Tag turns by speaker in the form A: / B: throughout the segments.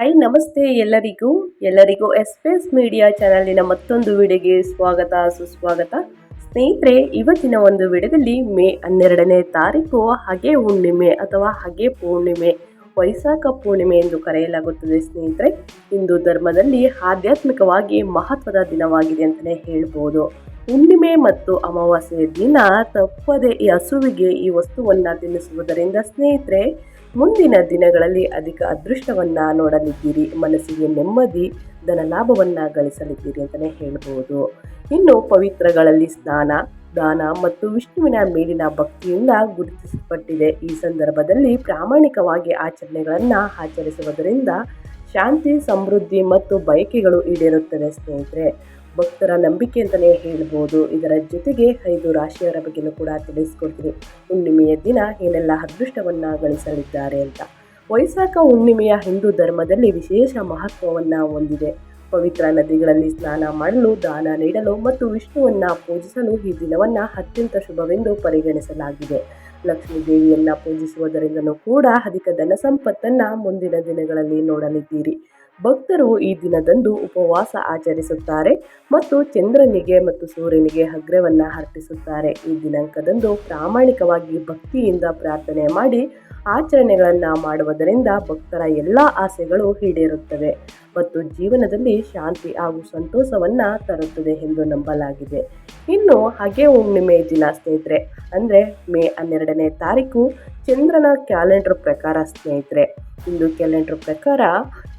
A: High, ನಮಸ್ತೆ ಎಲ್ಲರಿಗೂ. ಎಲ್ಲರಿಗೂ ಎಸ್ಪೇಸ್ ಮೀಡಿಯಾ ಚಾನಲಿನ ಮತ್ತೊಂದು ವಿಡಿಯೋಗೆ ಸ್ವಾಗತ, ಸುಸ್ವಾಗತ. ಸ್ನೇಹಿತರೆ, ಇವತ್ತಿನ ಒಂದು ವಿಡಿಯೋದಲ್ಲಿ ಮೇ ಹನ್ನೆರಡನೇ ತಾರೀಕು, ಹಗೆ ಹುಣ್ಣಿಮೆ ಅಥವಾ ಹಗೆ ಪೂರ್ಣಿಮೆ ವೈಶಾಖ ಪೂರ್ಣಿಮೆ ಎಂದು ಕರೆಯಲಾಗುತ್ತದೆ ಸ್ನೇಹಿತರೆ. ಹಿಂದೂ ಧರ್ಮದಲ್ಲಿ ಆಧ್ಯಾತ್ಮಿಕವಾಗಿ ಮಹತ್ವದ ದಿನವಾಗಿದೆ ಅಂತಲೇ ಹೇಳ್ಬೋದು. ಹುಣ್ಣಿಮೆ ಮತ್ತು ಅಮಾವಾಸ್ಯೆಯ ದಿನ ತಪ್ಪದೆ ಈ ಹಸುವಿಗೆ ಈ ವಸ್ತುವನ್ನು ತಿನ್ನಿಸುವುದರಿಂದ ಸ್ನೇಹಿತರೆ ಮುಂದಿನ ದಿನಗಳಲ್ಲಿ ಅಧಿಕ ಅದೃಷ್ಟವನ್ನು ನೋಡಲಿದ್ದೀರಿ, ಮನಸ್ಸಿಗೆ ನೆಮ್ಮದಿ, ಧನ ಲಾಭವನ್ನು ಗಳಿಸಲಿದ್ದೀರಿ ಅಂತಲೇ ಹೇಳ್ಬೋದು. ಇನ್ನು ಪವಿತ್ರಗಳಲ್ಲಿ ಸ್ನಾನ, ದಾನ ಮತ್ತು ವಿಷ್ಣುವಿನ ಮೇಲಿನ ಭಕ್ತಿಯಿಂದ ಗುರುತಿಸಲ್ಪಟ್ಟಿದೆ. ಈ ಸಂದರ್ಭದಲ್ಲಿ ಪ್ರಾಮಾಣಿಕವಾಗಿ ಆಚರಣೆಗಳನ್ನು ಆಚರಿಸುವುದರಿಂದ ಶಾಂತಿ, ಸಮೃದ್ಧಿ ಮತ್ತು ಬಯಕೆಗಳು ಈಡೇರುತ್ತದೆ ಸ್ನೇಹಿತರೆ. ಭಕ್ತರ ನಂಬಿಕೆ ಅಂತಲೇ ಹೇಳ್ಬೋದು. ಇದರ ಜೊತೆಗೆ ಐದು ರಾಶಿಯವರ ಬಗ್ಗೆನೂ ಕೂಡ ತಿಳಿಸ್ಕೊಡ್ತೀನಿ. ಹುಣ್ಣಿಮೆಯ ದಿನ ಏನೆಲ್ಲ ಅದೃಷ್ಟವನ್ನು ಗಳಿಸಲಿದ್ದಾರೆ ಅಂತ. ವೈಸಾಖ ಹುಣ್ಣಿಮೆಯ ಹಿಂದೂ ಧರ್ಮದಲ್ಲಿ ವಿಶೇಷ ಮಹತ್ವವನ್ನು ಹೊಂದಿದೆ. ಪವಿತ್ರ ನದಿಗಳಲ್ಲಿ ಸ್ನಾನ ಮಾಡಲು, ದಾನ ನೀಡಲು ಮತ್ತು ವಿಷ್ಣುವನ್ನು ಪೂಜಿಸಲು ಈ ದಿನವನ್ನು ಅತ್ಯಂತ ಶುಭವೆಂದು ಪರಿಗಣಿಸಲಾಗಿದೆ. ಲಕ್ಷ್ಮೀ ದೇವಿಯನ್ನು ಪೂಜಿಸುವುದರಿಂದಲೂ ಕೂಡ ಅಧಿಕ ಧನ ಸಂಪತ್ತನ್ನು ಮುಂದಿನ ದಿನಗಳಲ್ಲಿ ನೋಡಲಿದ್ದೀರಿ. ಭಕ್ತರು ಈ ದಿನದಂದು ಉಪವಾಸ ಆಚರಿಸುತ್ತಾರೆ ಮತ್ತು ಚಂದ್ರನಿಗೆ ಮತ್ತು ಸೂರ್ಯನಿಗೆ ಹಗ್ರವನ್ನು ಅರ್ಪಿಸುತ್ತಾರೆ. ಈ ದಿನಾಂಕದಂದು ಪ್ರಾಮಾಣಿಕವಾಗಿ ಭಕ್ತಿಯಿಂದ ಪ್ರಾರ್ಥನೆ ಮಾಡಿ ಆಚರಣೆಗಳನ್ನು ಮಾಡುವುದರಿಂದ ಭಕ್ತರ ಎಲ್ಲ ಆಸೆಗಳು ಈಡೇರುತ್ತವೆ ಮತ್ತು ಜೀವನದಲ್ಲಿ ಶಾಂತಿ ಹಾಗೂ ಸಂತೋಷವನ್ನು ತರುತ್ತದೆ ಎಂದು ನಂಬಲಾಗಿದೆ. ಇನ್ನು ಹಾಗೆ ಹುಣ್ಣಿಮೆ ದಿನ ಸ್ನೇಹಿತರೆ, ಅಂದರೆ ಮೇ ಹನ್ನೆರಡನೇ ತಾರೀಕು ಚಂದ್ರನ ಕ್ಯಾಲೆಂಡರ್ ಪ್ರಕಾರ ಸ್ನೇಹಿತರೆ. ಹಿಂದೂ ಕ್ಯಾಲೆಂಡರ್ ಪ್ರಕಾರ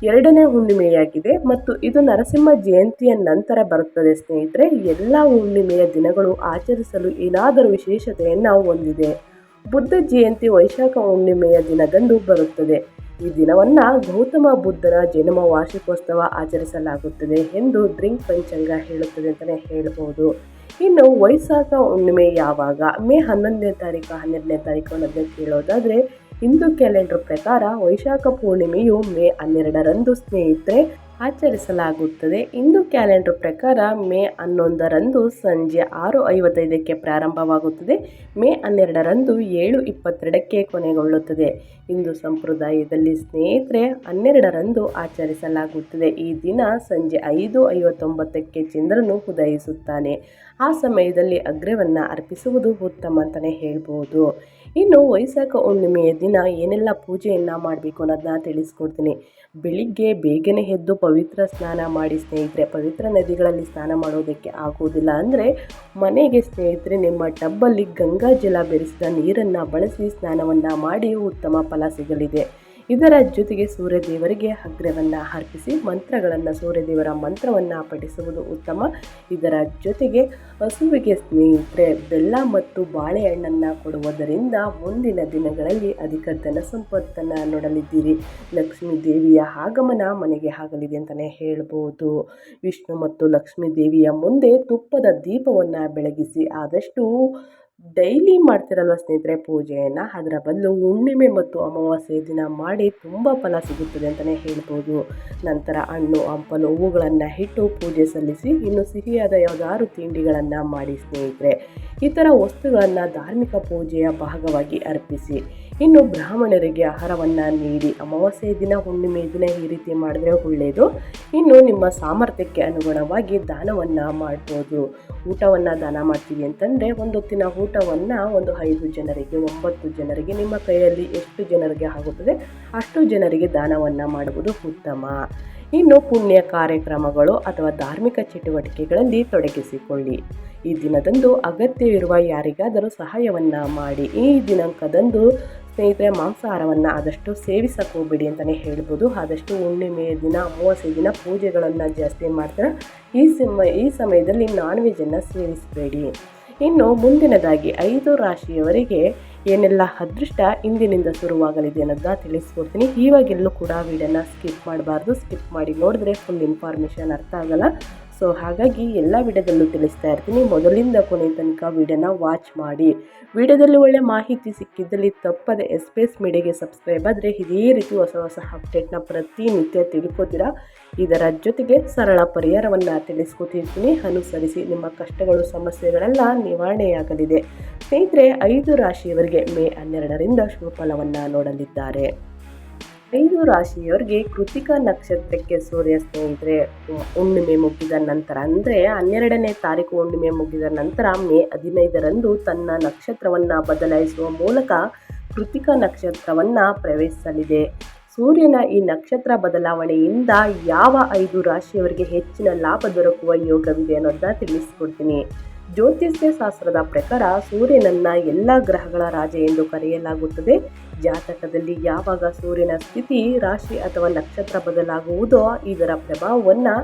A: ಎರಡನೇ ಹುಣ್ಣಿಮೆಯಾಗಿದೆ ಮತ್ತು ಇದು ನರಸಿಂಹ ಜಯಂತಿಯ ನಂತರ ಬರುತ್ತದೆ ಸ್ನೇಹಿತರೆ. ಎಲ್ಲ ಹುಣ್ಣಿಮೆಯ ದಿನಗಳು ಆಚರಿಸಲು ಏನಾದರೂ ವಿಶೇಷತೆಯನ್ನು ಹೊಂದಿದೆ. ಬುದ್ಧ ಜಯಂತಿ ವೈಶಾಖ ಹುಣ್ಣಿಮೆಯ ದಿನದಂದು ಬರುತ್ತದೆ. ಈ ದಿನವನ್ನು ಗೌತಮ ಬುದ್ಧನ ಜನ್ಮ ವಾರ್ಷಿಕೋತ್ಸವ ಆಚರಿಸಲಾಗುತ್ತದೆ ಎಂದು ಡ್ರಿಂಕ್ ಪಂಚಾಂಗ ಹೇಳುತ್ತದೆ ಅಂತಲೇ ಹೇಳಬಹುದು ಇನ್ನು ವೈಶಾಖ ಹುಣ್ಣಿಮೆ ಯಾವಾಗ? ಮೇ ಹನ್ನೊಂದನೇ ತಾರೀಕು, ಹನ್ನೆರಡನೇ ತಾರೀಕು ಅನ್ನೋದನ್ನ ಕೇಳೋದಾದರೆ, ಹಿಂದೂ ಕ್ಯಾಲೆಂಡರ್ ಪ್ರಕಾರ ವೈಶಾಖ ಪೂರ್ಣಿಮೆಯು ಮೇ ಹನ್ನೆರಡರಂದು. ಸ್ನೇಹಿತರೆ ಆಚರಿಸಲಾಗುತ್ತದೆ. ಹಿಂದೂ ಕ್ಯಾಲೆಂಡರ್ ಪ್ರಕಾರ ಮೇ ಹನ್ನೊಂದರಂದು ಸಂಜೆ ಆರು ಐವತ್ತೈದಕ್ಕೆ ಪ್ರಾರಂಭವಾಗುತ್ತದೆ. ಮೇ ಹನ್ನೆರಡರಂದು ಏಳು ಇಪ್ಪತ್ತೆರಡಕ್ಕೆ ಕೊನೆಗೊಳ್ಳುತ್ತದೆ. ಹಿಂದೂ ಸಂಪ್ರದಾಯದಲ್ಲಿ ಸ್ನೇಹಿತರೆ, ಹನ್ನೆರಡರಂದು ಆಚರಿಸಲಾಗುತ್ತದೆ. ಈ ದಿನ ಸಂಜೆ ಐದು ಐವತ್ತೊಂಬತ್ತಕ್ಕೆ ಚಂದ್ರನು ಉದಯಿಸುತ್ತಾನೆ. ಆ ಸಮಯದಲ್ಲಿ ಅಗ್ರವನ್ನು ಅರ್ಪಿಸುವುದು ಉತ್ತಮ ಅಂತಲೇ ಹೇಳ್ಬೋದು. ಇನ್ನು ವೈಶಾಖ ಹುಣ್ಣಿಮೆಯ ದಿನ ಏನೆಲ್ಲ ಪೂಜೆಯನ್ನು ಮಾಡಬೇಕು ಅನ್ನೋದನ್ನ ತಿಳಿಸ್ಕೊಡ್ತೀನಿ. ಬೆಳಿಗ್ಗೆ ಬೇಗನೆ ಎದ್ದು ಪವಿತ್ರ ಸ್ನಾನ ಮಾಡಿ ಸ್ನೇಹಿತರೆ, ಪವಿತ್ರ ನದಿಗಳಲ್ಲಿ ಸ್ನಾನ ಮಾಡೋದಕ್ಕೆ ಆಗೋದಿಲ್ಲ ಅಂದರೆ ಮನೆಗೆ ಸ್ನೇಹಿತರೆ, ನಿಮ್ಮ ಟಬ್ಬಲ್ಲಿ ಗಂಗಾ ಜಲ ಬೆರೆಸಿದ ನೀರನ್ನು ಬಳಸಿ ಸ್ನಾನವನ್ನು ಮಾಡಿ ಉತ್ತಮ ಫಲ ಸಿಗಲಿದೆ. ಇದರ ಜೊತೆಗೆ ಸೂರ್ಯದೇವರಿಗೆ ಅಗ್ರವನ್ನು ಅರ್ಪಿಸಿ ಮಂತ್ರಗಳನ್ನು ಸೂರ್ಯದೇವರ ಮಂತ್ರವನ್ನು ಪಠಿಸುವುದು ಉತ್ತಮ. ಇದರ ಜೊತೆಗೆ ಹಸುವಿಗೆ ಸ್ನೇಹಿತರೆ, ಬೆಲ್ಲ ಮತ್ತು ಬಾಳೆಹಣ್ಣನ್ನು ಕೊಡುವುದರಿಂದ ಮುಂದಿನ ದಿನಗಳಲ್ಲಿ ಅಧಿಕ ಧನ ಸಂಪತ್ತನ್ನು ನೋಡಲಿದ್ದೀರಿ. ಲಕ್ಷ್ಮೀ ದೇವಿಯ ಆಗಮನ ಮನೆಗೆ ಆಗಲಿದೆ ಅಂತಲೇ ಹೇಳ್ಬೋದು. ವಿಷ್ಣು ಮತ್ತು ಲಕ್ಷ್ಮೀ ದೇವಿಯ ಮುಂದೆ ತುಪ್ಪದ ದೀಪವನ್ನು ಬೆಳಗಿಸಿ ಆದಷ್ಟು ಡೈಲಿ ಮಾಡ್ತಿರಲ್ವ ಸ್ನೇಹಿತರೆ ಪೂಜೆಯನ್ನು? ಅದರ ಬದಲು ಹುಣ್ಣಿಮೆ ಮತ್ತು ಅಮಾವಾಸ್ಯೆ ದಿನ ಮಾಡಿ ತುಂಬ ಫಲ ಸಿಗುತ್ತದೆ ಅಂತಲೇ ಹೇಳ್ಬೋದು. ನಂತರ ಹಣ್ಣು, ಹಂಪಲು ಹೂವುಗಳನ್ನು ಇಟ್ಟು ಪೂಜೆ ಸಲ್ಲಿಸಿ ಇನ್ನು ಸಿಹಿಯಾದ ಯಾವುದಾದ್ರು ತಿಂಡಿಗಳನ್ನು ಮಾಡಿ ಸ್ನೇಹಿತರೆ. ಈ ಥರ ವಸ್ತುಗಳನ್ನು ಧಾರ್ಮಿಕ ಪೂಜೆಯ ಭಾಗವಾಗಿ ಅರ್ಪಿಸಿ. ಇನ್ನು ಬ್ರಾಹ್ಮಣರಿಗೆ ಆಹಾರವನ್ನು ನೀಡಿ ಅಮಾವಾಸ್ಯೆ ದಿನ, ಹುಣ್ಣಿಮೆ ದಿನ ಈ ರೀತಿ ಮಾಡಿದ್ರೆ ಒಳ್ಳೆಯದು ಇನ್ನು ನಿಮ್ಮ ಸಾಮರ್ಥ್ಯಕ್ಕೆ ಅನುಗುಣವಾಗಿ ದಾನವನ್ನು ಮಾಡ್ಬೋದು. ಊಟವನ್ನು ದಾನ ಮಾಡ್ತೀವಿ ಅಂತಂದರೆ ಒಂದು ಹೊತ್ತಿನ ಊಟವನ್ನು ಒಂದು ಐದು ಜನರಿಗೆ, ಒಂಬತ್ತು ಜನರಿಗೆ, ನಿಮ್ಮ ಕೈಯಲ್ಲಿ ಎಷ್ಟು ಜನರಿಗೆ ಆಗುತ್ತದೆ ಅಷ್ಟು ಜನರಿಗೆ ದಾನವನ್ನು ಮಾಡುವುದು ಉತ್ತಮ. ಇನ್ನು ಪುಣ್ಯ ಕಾರ್ಯಕ್ರಮಗಳು ಅಥವಾ ಧಾರ್ಮಿಕ ಚಟುವಟಿಕೆಗಳಲ್ಲಿ ತೊಡಗಿಸಿಕೊಳ್ಳಿ. ಈ ದಿನದಂದು ಅಗತ್ಯವಿರುವ ಯಾರಿಗಾದರೂ ಸಹಾಯವನ್ನು ಮಾಡಿ. ಈ ದಿನಾಂಕದಂದು ಸ್ನೇಹಿತರೆ, ಮಾಂಸಾಹಾರವನ್ನು ಆದಷ್ಟು ಸೇವಿಸಕ್ಕೆ ಹೋಗ್ಬೇಡಿ ಅಂತಲೇ ಹೇಳ್ಬೋದು. ಆದಷ್ಟು ಹುಣ್ಣಿಮೆ ದಿನ ಅಮಾವಾಸ್ಯೆ ದಿನ ಪೂಜೆಗಳನ್ನು ಜಾಸ್ತಿ ಮಾಡ್ತಾರೆ. ಈ ಸಮ ಈ ಸಮಯದಲ್ಲಿ ನಾನ್ ವೆಜ್ಜನ್ನು ಸೇವಿಸಬೇಡಿ. ಇನ್ನು ಮುಂದಿನದಾಗಿ, ಐದು ರಾಶಿಯವರಿಗೆ ಏನೆಲ್ಲ ಅದೃಷ್ಟ ಇಂದಿನಿಂದ ಶುರುವಾಗಲಿದೆ ಅನ್ನೋದನ್ನ ತಿಳಿಸ್ಕೊಡ್ತೀನಿ. ಇವಾಗೆಲ್ಲೂ ಕೂಡ ವಿಡಿಯೋನ ಸ್ಕಿಪ್ ಮಾಡಬಾರ್ದು. ಸ್ಕಿಪ್ ಮಾಡಿ ನೋಡಿದ್ರೆ ಫುಲ್ ಇನ್ಫಾರ್ಮೇಷನ್ ಅರ್ಥ ಆಗಲ್ಲ. ಸೊ ಹಾಗಾಗಿ ಎಲ್ಲ ವಿಡಿಯೋದಲ್ಲೂ ತಿಳಿಸ್ತಾ ಇರ್ತೀನಿ. ಮೊದಲಿಂದ ಕೊನೆ ತನಕ ವಿಡಿಯೋನ ವಾಚ್ ಮಾಡಿ. ವಿಡಿಯೋದಲ್ಲಿ ಒಳ್ಳೆ ಮಾಹಿತಿ ಸಿಕ್ಕಿದ್ದಲ್ಲಿ ತಪ್ಪದೆ ಎಸ್ ಪಿ ಎಸ್ ಮೀಡಿಯಾಗೆ ಸಬ್ಸ್ಕ್ರೈಬ್ ಆದರೆ ಇದೇ ರೀತಿ ಹೊಸ ಹೊಸ ಅಪ್ಡೇಟ್ನ ಪ್ರತಿನಿತ್ಯ ತಿಳ್ಕೊತೀರಾ? ಇದರ ಜೊತೆಗೆ ಸರಳ ಪರಿಹಾರವನ್ನು ತಿಳಿಸ್ಕೊತಿರ್ತೀನಿ ಅನುಸರಿಸಿ ನಿಮ್ಮ ಕಷ್ಟಗಳು, ಸಮಸ್ಯೆಗಳೆಲ್ಲ ನಿವಾರಣೆಯಾಗಲಿದೆ. ಸ್ನೇಹಿತರೆ, ಐದು ರಾಶಿಯವರಿಗೆ ಮೇ ಹನ್ನೆರಡರಿಂದ ಶುಭ ಫಲವನ್ನು ನೋಡಲಿದ್ದಾರೆ. ಐದು ರಾಶಿಯವರಿಗೆ ಕೃತಿಕ ನಕ್ಷತ್ರಕ್ಕೆ ಸೂರ್ಯ ಸ್ನೇಹಿತರೆ ಹುಣ್ಣಿಮೆ ಮುಗಿದ ನಂತರ, ಅಂದರೆ ಹನ್ನೆರಡನೇ ತಾರೀಕು ಹುಣ್ಣಿಮೆ ಮುಗಿದ ನಂತರ ಮೇ ಹದಿನೈದರಂದು ತನ್ನ ನಕ್ಷತ್ರವನ್ನು ಬದಲಾಯಿಸುವ ಮೂಲಕ ಕೃತಿಕ ನಕ್ಷತ್ರವನ್ನು ಪ್ರವೇಶಿಸಲಿದೆ. ಸೂರ್ಯನ ಈ ನಕ್ಷತ್ರ ಬದಲಾವಣೆಯಿಂದ ಯಾವ ಐದು ರಾಶಿಯವರಿಗೆ ಹೆಚ್ಚಿನ ಲಾಭ ದೊರಕುವ ಯೋಗವಿದೆ ಅನ್ನೋದನ್ನ ತಿಳಿಸ್ಕೊಡ್ತೀನಿ. ಜ್ಯೋತಿಷ್ಯ ಶಾಸ್ತ್ರದ ಪ್ರಕಾರ ಸೂರ್ಯನನ್ನ ಎಲ್ಲ ಗ್ರಹಗಳ ರಾಜ ಎಂದು ಕರೆಯಲಾಗುತ್ತದೆ. ಜಾತಕದಲ್ಲಿ ಯಾವಾಗ ಸೂರ್ಯನ ಸ್ಥಿತಿ, ರಾಶಿ ಅಥವಾ ನಕ್ಷತ್ರ ಬದಲಾಗುವುದೋ ಇದರ ಪ್ರಭಾವವನ್ನು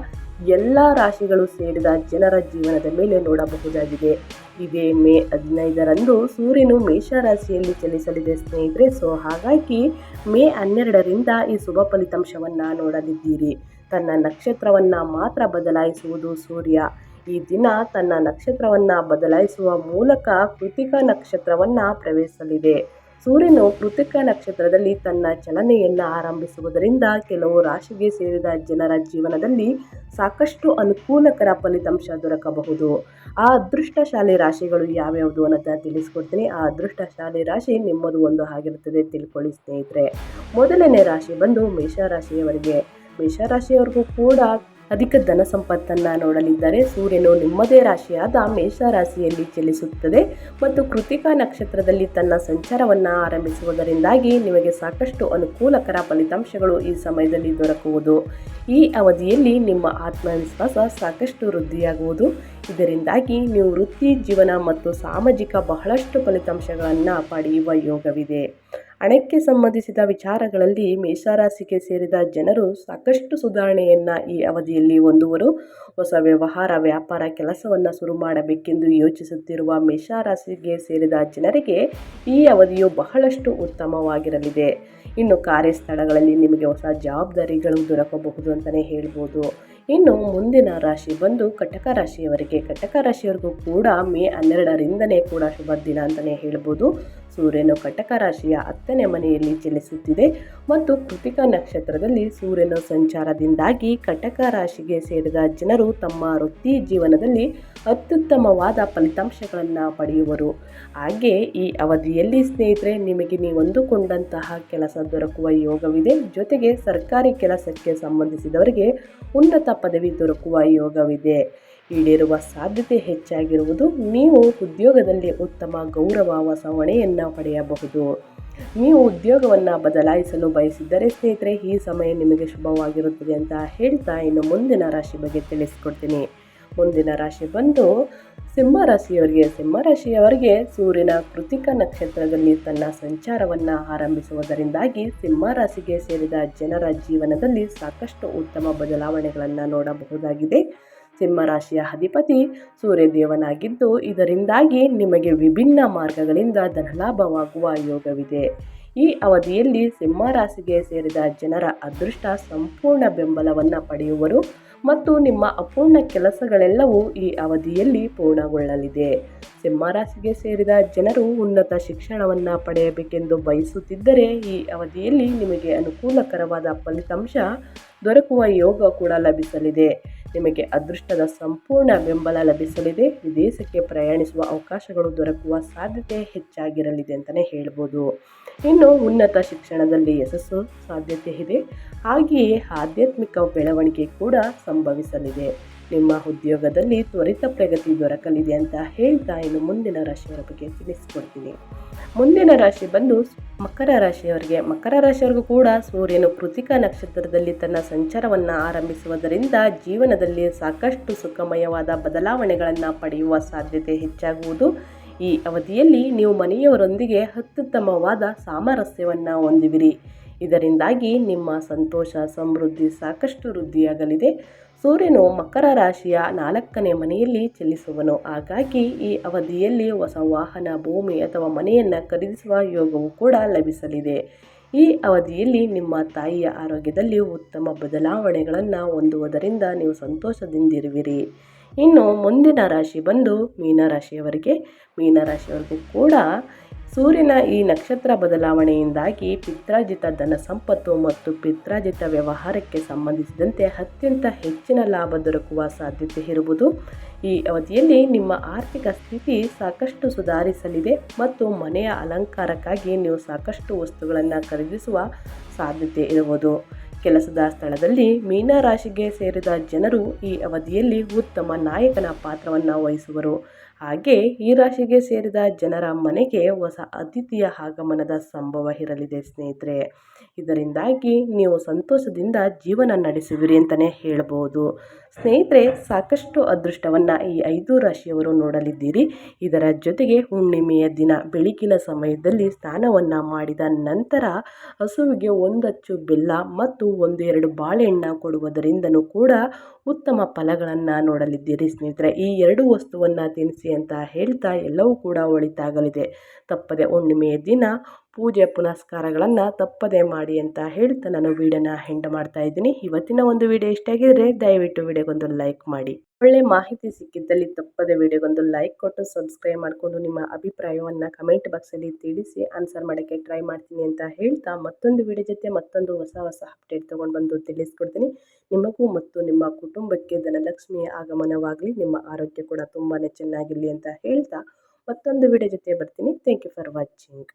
A: ಎಲ್ಲ ರಾಶಿಗಳು ಸೇರಿದ ಜನರ ಜೀವನದ ಮೇಲೆ ನೋಡಬಹುದಾಗಿದೆ. ಇದೇ ಮೇ ಹದಿನೈದರಂದು ಸೂರ್ಯನು ಮೇಷರಾಶಿಯಲ್ಲಿ ಚಲಿಸಲಿದೆ ಸ್ನೇಹಿತರೆ, ಸೊ ಹಾಗಾಗಿ ಮೇ ಹನ್ನೆರಡರಿಂದ ಈ ಶುಭ ಫಲಿತಾಂಶವನ್ನು ನೋಡಲಿದ್ದೀರಿ ತನ್ನ ನಕ್ಷತ್ರವನ್ನು ಮಾತ್ರ ಬದಲಾಯಿಸುವುದು ಸೂರ್ಯ. ಈ ದಿನ ತನ್ನ ನಕ್ಷತ್ರವನ್ನು ಬದಲಾಯಿಸುವ ಮೂಲಕ ಕೃತಿಕ ನಕ್ಷತ್ರವನ್ನು ಪ್ರವೇಶಿಸಲಿದೆ. ಸೂರ್ಯನು ಕೃತಿಕ ನಕ್ಷತ್ರದಲ್ಲಿ ತನ್ನ ಚಲನೆಯನ್ನು ಆರಂಭಿಸುವುದರಿಂದ ಕೆಲವು ರಾಶಿಗೆ ಸೇರಿದ ಜನರ ಜೀವನದಲ್ಲಿ ಸಾಕಷ್ಟು ಅನುಕೂಲಕರ ಫಲಿತಾಂಶ ದೊರಕಬಹುದು. ಆ ಅದೃಷ್ಟಶಾಲಿ ರಾಶಿಗಳು ಯಾವ್ಯಾವುದು ಅನ್ನೋದನ್ನ ತಿಳಿಸ್ಕೊಡ್ತೀನಿ. ಆ ಅದೃಷ್ಟಶಾಲಿ ರಾಶಿ ನಿಮ್ಮದು ಒಂದು ಆಗಿರುತ್ತದೆ ತಿಳ್ಕೊಳ್ಳಿ ಸ್ನೇಹಿತರೆ. ಮೊದಲನೇ ರಾಶಿ ಬಂದು ಮೇಷರಾಶಿಯವರಿಗೆ. ಮೇಷರಾಶಿಯವರಿಗೂ ಕೂಡ ಅಧಿಕ ಧನ ಸಂಪತ್ತನ್ನು ನೋಡಲಿದ್ದಾರೆ ಸೂರ್ಯನು ನಿಮ್ಮದೇ ರಾಶಿಯಾದ ಮೇಷ ರಾಶಿಯಲ್ಲಿ ಚಲಿಸುತ್ತದೆ ಮತ್ತು ಕೃತಿಕಾ ನಕ್ಷತ್ರದಲ್ಲಿ ತನ್ನ ಸಂಚಾರವನ್ನು ಆರಂಭಿಸುವುದರಿಂದಾಗಿ ನಿಮಗೆ ಸಾಕಷ್ಟು ಅನುಕೂಲಕರ ಫಲಿತಾಂಶಗಳು ಈ ಸಮಯದಲ್ಲಿ ದೊರಕುವುದು. ಈ ಅವಧಿಯಲ್ಲಿ ನಿಮ್ಮ ಆತ್ಮವಿಶ್ವಾಸ ಸಾಕಷ್ಟು ವೃದ್ಧಿಯಾಗುವುದು. ಇದರಿಂದಾಗಿ ನೀವು ವೃತ್ತಿ, ಜೀವನ ಮತ್ತು ಸಾಮಾಜಿಕ ಬಹಳಷ್ಟು ಫಲಿತಾಂಶಗಳನ್ನು ಪಡೆಯುವ ಯೋಗವಿದೆ. ಹಣಕ್ಕೆ ಸಂಬಂಧಿಸಿದ ವಿಚಾರಗಳಲ್ಲಿ ಮೇಷರಾಶಿಗೆ ಸೇರಿದ ಜನರು ಸಾಕಷ್ಟು ಸುಧಾರಣೆಯನ್ನು ಈ ಅವಧಿಯಲ್ಲಿ ಹೊಂದುವರು. ಹೊಸ ವ್ಯವಹಾರ, ವ್ಯಾಪಾರ ಕೆಲಸವನ್ನು ಶುರು ಮಾಡಬೇಕೆಂದು ಯೋಚಿಸುತ್ತಿರುವ ಮೇಷರಾಶಿಗೆ ಸೇರಿದ ಜನರಿಗೆ ಈ ಅವಧಿಯು ಬಹಳಷ್ಟು ಉತ್ತಮವಾಗಿರಲಿದೆ. ಇನ್ನು ಕಾರ್ಯಸ್ಥಳಗಳಲ್ಲಿ ನಿಮಗೆ ಹೊಸ ಜವಾಬ್ದಾರಿಗಳು ದೊರಕಬಹುದು ಅಂತಲೇ ಹೇಳ್ಬೋದು. ಇನ್ನು ಮುಂದಿನ ರಾಶಿ ಬಂದು ಕಟಕ ರಾಶಿಯವರಿಗೆ, ಕಟಕ ರಾಶಿಯವರಿಗೂ ಕೂಡ ಮೇ ಹನ್ನೆರಡರಿಂದನೇ ಕೂಡ ಶುಭ ದಿನ ಅಂತಲೇ ಹೇಳ್ಬೋದು. ಸೂರ್ಯನು ಕಟಕ ರಾಶಿಯ ಹತ್ತನೇ ಮನೆಯಲ್ಲಿ ಚಲಿಸುತ್ತಿದೆ ಮತ್ತು ಕೃತಿಕ ನಕ್ಷತ್ರದಲ್ಲಿ ಸೂರ್ಯನ ಸಂಚಾರದಿಂದಾಗಿ ಕಟಕ ರಾಶಿಗೆ ಸೇರಿದ ಜನರು ತಮ್ಮ ವೃತ್ತಿ ಜೀವನದಲ್ಲಿ ಅತ್ಯುತ್ತಮವಾದ ಫಲಿತಾಂಶಗಳನ್ನು ಪಡೆಯುವರು. ಹಾಗೆ ಈ ಅವಧಿಯಲ್ಲಿ ಸ್ನೇಹಿತರೆ, ನಿಮಗೆ ನೀವು ಅಂದುಕೊಂಡಂತಹ ಕೆಲಸ ದೊರಕುವ ಯೋಗವಿದೆ. ಜೊತೆಗೆ ಸರ್ಕಾರಿ ಕೆಲಸಕ್ಕೆ ಸಂಬಂಧಿಸಿದವರಿಗೆ ಉನ್ನತ ಪದವಿ ದೊರಕುವ ಯೋಗವಿದೆ. ಈಡೇರುವ ಸಾಧ್ಯತೆ ಹೆಚ್ಚಾಗಿರುವುದು ನೀವು ಉದ್ಯೋಗದಲ್ಲಿ ಉತ್ತಮ ಗೌರವ ಹೊಸವಣೆಯನ್ನು ಪಡೆಯಬಹುದು. ನೀವು ಉದ್ಯೋಗವನ್ನು ಬದಲಾಯಿಸಲು ಬಯಸಿದ್ದರೆ ಸ್ನೇಹಿತರೆ, ಈ ಸಮಯ ನಿಮಗೆ ಶುಭವಾಗಿರುತ್ತದೆ ಅಂತ ಹೇಳ್ತಾ ಇನ್ನು ಮುಂದಿನ ರಾಶಿ ಬಗ್ಗೆ ತಿಳಿಸ್ಕೊಡ್ತೀನಿ. ಮುಂದಿನ ರಾಶಿ ಬಂದು ಸಿಂಹರಾಶಿಯವರಿಗೆ ಸಿಂಹರಾಶಿಯವರಿಗೆ ಸೂರ್ಯನ ಕೃತಿಕ ನಕ್ಷತ್ರದಲ್ಲಿ ತನ್ನ ಸಂಚಾರವನ್ನು ಆರಂಭಿಸುವುದರಿಂದಾಗಿ ಸಿಂಹರಾಶಿಗೆ ಸೇರಿದ ಜನರ ಜೀವನದಲ್ಲಿ ಸಾಕಷ್ಟು ಉತ್ತಮ ಬದಲಾವಣೆಗಳನ್ನು ನೋಡಬಹುದಾಗಿದೆ. ಸಿಂಹರಾಶಿಯ ಅಧಿಪತಿ ಸೂರ್ಯದೇವನಾಗಿದ್ದು, ಇದರಿಂದಾಗಿ ನಿಮಗೆ ವಿಭಿನ್ನ ಮಾರ್ಗಗಳಿಂದ ಧನಲಾಭವಾಗುವ ಯೋಗವಿದೆ. ಈ ಅವಧಿಯಲ್ಲಿ ಸಿಂಹರಾಶಿಗೆ ಸೇರಿದ ಜನರ ಅದೃಷ್ಟ ಸಂಪೂರ್ಣ ಬೆಂಬಲವನ್ನು ಪಡೆಯುವರು. ಮತ್ತು ನಿಮ್ಮ ಅಪೂರ್ಣ ಕೆಲಸಗಳೆಲ್ಲವೂ ಈ ಅವಧಿಯಲ್ಲಿ ಪೂರ್ಣಗೊಳ್ಳಲಿದೆ. ಸಿಂಹರಾಶಿಗೆ ಸೇರಿದ ಜನರು ಉನ್ನತ ಶಿಕ್ಷಣವನ್ನು ಪಡೆಯಬೇಕೆಂದು ಬಯಸುತ್ತಿದ್ದರೆ ಈ ಅವಧಿಯಲ್ಲಿ ನಿಮಗೆ ಅನುಕೂಲಕರವಾದ ಫಲಿತಾಂಶ ದೊರಕುವ ಯೋಗ ಕೂಡ ಲಭಿಸಲಿದೆ. ನಿಮಗೆ ಅದೃಷ್ಟದ ಸಂಪೂರ್ಣ ಬೆಂಬಲ ಲಭಿಸಲಿದೆ. ವಿದೇಶಕ್ಕೆ ಪ್ರಯಾಣಿಸುವ ಅವಕಾಶಗಳು ದೊರಕುವ ಸಾಧ್ಯತೆ ಹೆಚ್ಚಾಗಿರಲಿದೆ ಅಂತಲೇ ಹೇಳ್ಬೋದು. ಇನ್ನು ಉನ್ನತ ಶಿಕ್ಷಣದಲ್ಲಿ ಯಶಸ್ಸು ಸಾಧ್ಯತೆ ಇದೆ. ಹಾಗೆಯೇ ಆಧ್ಯಾತ್ಮಿಕ ಬೆಳವಣಿಗೆ ಕೂಡ ಸಂಭವಿಸಲಿದೆ. ನಿಮ್ಮ ಉದ್ಯೋಗದಲ್ಲಿ ತ್ವರಿತ ಪ್ರಗತಿ ದೊರಕಲಿದೆ ಅಂತ ಹೇಳ್ತಾ ಇನ್ನು ಮುಂದಿನ ರಾಶಿಯವರ ಬಗ್ಗೆ ತಿಳಿಸ್ಕೊಡ್ತೀನಿ. ಮುಂದಿನ ರಾಶಿ ಬಂದು ಮಕರ ರಾಶಿಯವರಿಗೆ. ಮಕರ ರಾಶಿಯವರಿಗೂ ಕೂಡ ಸೂರ್ಯನು ಕೃತಿಕ ನಕ್ಷತ್ರದಲ್ಲಿ ತನ್ನ ಸಂಚಾರವನ್ನು ಆರಂಭಿಸುವುದರಿಂದ ಜೀವನದಲ್ಲಿ ಸಾಕಷ್ಟು ಸುಖಮಯವಾದ ಬದಲಾವಣೆಗಳನ್ನು ಪಡೆಯುವ ಸಾಧ್ಯತೆ ಹೆಚ್ಚಾಗುವುದು. ಈ ಅವಧಿಯಲ್ಲಿ ನೀವು ಮನೆಯವರೊಂದಿಗೆ ಅತ್ಯುತ್ತಮವಾದ ಸಾಮರಸ್ಯವನ್ನು ಹೊಂದುವಿರಿ. ಇದರಿಂದಾಗಿ ನಿಮ್ಮ ಸಂತೋಷ, ಸಮೃದ್ಧಿ ಸಾಕಷ್ಟು ವೃದ್ಧಿಯಾಗಲಿದೆ. ಸೂರ್ಯನು ಮಕರ ರಾಶಿಯ ನಾಲ್ಕನೇ ಮನೆಯಲ್ಲಿ ಚಲಿಸುವನು ಹಾಗಾಗಿ ಈ ಅವಧಿಯಲ್ಲಿ ಹೊಸ ವಾಹನ, ಭೂಮಿ ಅಥವಾ ಮನೆಯನ್ನು ಖರೀದಿಸುವ ಯೋಗವು ಕೂಡ ಲಭಿಸಲಿದೆ. ಈ ಅವಧಿಯಲ್ಲಿ ನಿಮ್ಮ ತಾಯಿಯ ಆರೋಗ್ಯದಲ್ಲಿ ಉತ್ತಮ ಬದಲಾವಣೆಗಳನ್ನು ಹೊಂದುವುದರಿಂದ ನೀವು ಸಂತೋಷದಿಂದಿರುವಿರಿ. ಇನ್ನು ಮುಂದಿನ ರಾಶಿ ಬಂದು ಮೀನರಾಶಿಯವರಿಗೆ, ಮೀನರಾಶಿಯವರಿಗೂ ಕೂಡ ಸೂರ್ಯನ ಈ ನಕ್ಷತ್ರ ಬದಲಾವಣೆಯಿಂದಾಗಿ ಪಿತ್ರಾಜಿತ ಧನ ಸಂಪತ್ತು ಮತ್ತು ಪಿತ್ರಾಜಿತ ವ್ಯವಹಾರಕ್ಕೆ ಸಂಬಂಧಿಸಿದಂತೆ ಅತ್ಯಂತ ಹೆಚ್ಚಿನ ಲಾಭ ದೊರಕುವ ಸಾಧ್ಯತೆ ಇರುವುದು. ಈ ಅವಧಿಯಲ್ಲಿ ನಿಮ್ಮ ಆರ್ಥಿಕ ಸ್ಥಿತಿ ಸಾಕಷ್ಟು ಸುಧಾರಿಸಲಿದೆ ಮತ್ತು ಮನೆಯ ಅಲಂಕಾರಕ್ಕಾಗಿ ನೀವು ಸಾಕಷ್ಟು ವಸ್ತುಗಳನ್ನು ಖರೀದಿಸುವ ಸಾಧ್ಯತೆ ಇರುವುದು. ಕೆಲಸದ ಸ್ಥಳದಲ್ಲಿ ಮೀನರಾಶಿಗೆ ಸೇರಿದ ಜನರು ಈ ಅವಧಿಯಲ್ಲಿ ಉತ್ತಮ ನಾಯಕನ ಪಾತ್ರವನ್ನು ವಹಿಸುವರು. ಹಾಗೆ ಈ ರಾಶಿಗೆ ಸೇರಿದ ಜನರ ಮನೆಗೆ ಹೊಸ ಅತಿಥಿಯ ಆಗಮನದ ಸಂಭವ ಇರಲಿದೆ ಸ್ನೇಹಿತರೆ. ಇದರಿಂದಾಗಿ ನೀವು ಸಂತೋಷದಿಂದ ಜೀವನ ನಡೆಸುವಿರಿ ಅಂತಲೇ ಹೇಳಬಹುದು ಸ್ನೇಹಿತರೆ, ಸಾಕಷ್ಟು ಅದೃಷ್ಟವನ್ನು ಈ ಐದು ರಾಶಿಯವರು ನೋಡಲಿದ್ದೀರಿ. ಇದರ ಜೊತೆಗೆ ಹುಣ್ಣಿಮೆಯ ದಿನ ಬೆಳಗಿನ ಸಮಯದಲ್ಲಿ ಸ್ನಾನವನ್ನು ಮಾಡಿದ ನಂತರ ಹಸುವಿಗೆ ಒಂದಚ್ಚು ಬೆಲ್ಲ ಮತ್ತು ಒಂದು ಎರಡು ಬಾಳೆಹಣ್ಣು ಕೊಡುವುದರಿಂದನೂ ಕೂಡ ಉತ್ತಮ ಫಲಗಳನ್ನು ನೋಡಲಿದ್ದೀರಿ ಸ್ನೇಹಿತರೆ. ಈ ಎರಡು ವಸ್ತುವನ್ನು ತಿನ್ನಿಸಿ ಅಂತ ಹೇಳ್ತಾ ಎಲ್ಲವೂ ಕೂಡ ಒಳಿತಾಗಲಿದೆ. ತಪ್ಪದೆ ಹುಣ್ಣಿಮೆಯ ದಿನ ಪೂಜೆ ಪುನಸ್ಕಾರಗಳನ್ನು ತಪ್ಪದೆ ಮಾಡಿ ಅಂತ ಹೇಳ್ತಾ ನಾನು ವೀಡಿಯೋನ ಹೆಂಡ್ ಮಾಡ್ತಾ ಇದ್ದೀನಿ. ಇವತ್ತಿನ ಒಂದು ವೀಡಿಯೋ ಇಷ್ಟ ಆಗಿದ್ದರೆ ದಯವಿಟ್ಟು ವೀಡಿಯೋಗೊಂದು ಲೈಕ್ ಮಾಡಿ. ಒಳ್ಳೆ ಮಾಹಿತಿ ಸಿಕ್ಕಿದ್ದಲ್ಲಿ ತಪ್ಪದೆ ವಿಡಿಯೋಗೊಂದು ಲೈಕ್ ಕೊಟ್ಟು ಸಬ್ಸ್ಕ್ರೈಬ್ ಮಾಡಿಕೊಂಡು ನಿಮ್ಮ ಅಭಿಪ್ರಾಯವನ್ನು ಕಮೆಂಟ್ ಬಾಕ್ಸಲ್ಲಿ ತಿಳಿಸಿ ಆನ್ಸರ್ ಮಾಡೋಕ್ಕೆ ಟ್ರೈ ಮಾಡ್ತೀನಿ ಅಂತ ಹೇಳ್ತಾ ಮತ್ತೊಂದು ವಿಡಿಯೋ ಜೊತೆ ಮತ್ತೊಂದು ಹೊಸ ಹೊಸ ಅಪ್ಡೇಟ್ ತೊಗೊಂಡು ಬಂದು ತಿಳಿಸ್ಕೊಡ್ತೀನಿ. ನಿಮಗೂ ಮತ್ತು ನಿಮ್ಮ ಕುಟುಂಬಕ್ಕೆ ಧನಲಕ್ಷ್ಮಿಯ ಆಗಮನವಾಗಲಿ, ನಿಮ್ಮ ಆರೋಗ್ಯ ಕೂಡ ತುಂಬಾ ಚೆನ್ನಾಗಿರಲಿ ಅಂತ ಹೇಳ್ತಾ ಮತ್ತೊಂದು ವಿಡಿಯೋ ಜೊತೆ ಬರ್ತೀನಿ. Thank you for watching